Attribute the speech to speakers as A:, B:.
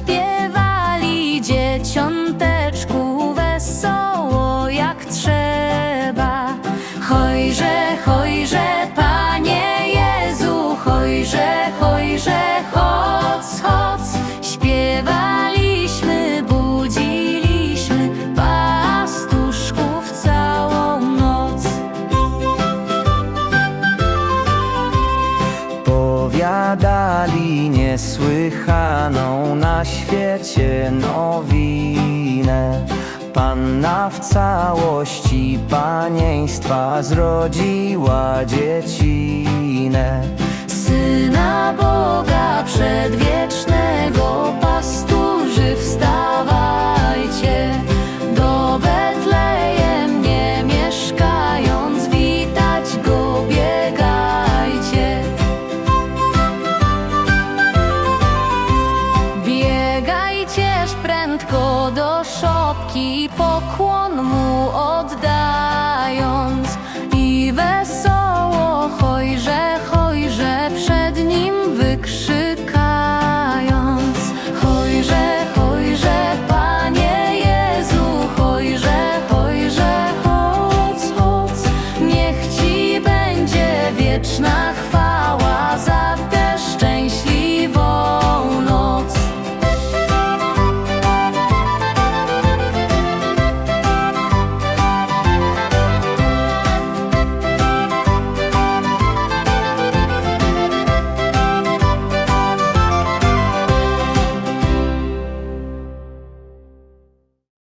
A: Zaśpiewali dzieciąteczku wesoło jak trzeba. Hojże, hojże, Panie Jezu, hojże, hojże,
B: Powiadali niesłychaną na świecie nowinę. Panna w całości panieństwa zrodziła dziecinę.
A: Syna Boga do szopki, pokłon mu oddając i wesoło chojże chojże przed nim wykrzykając. Chojże chojże Panie Jezu, chojże chojże chodź, chodź, niech Ci będzie wieczna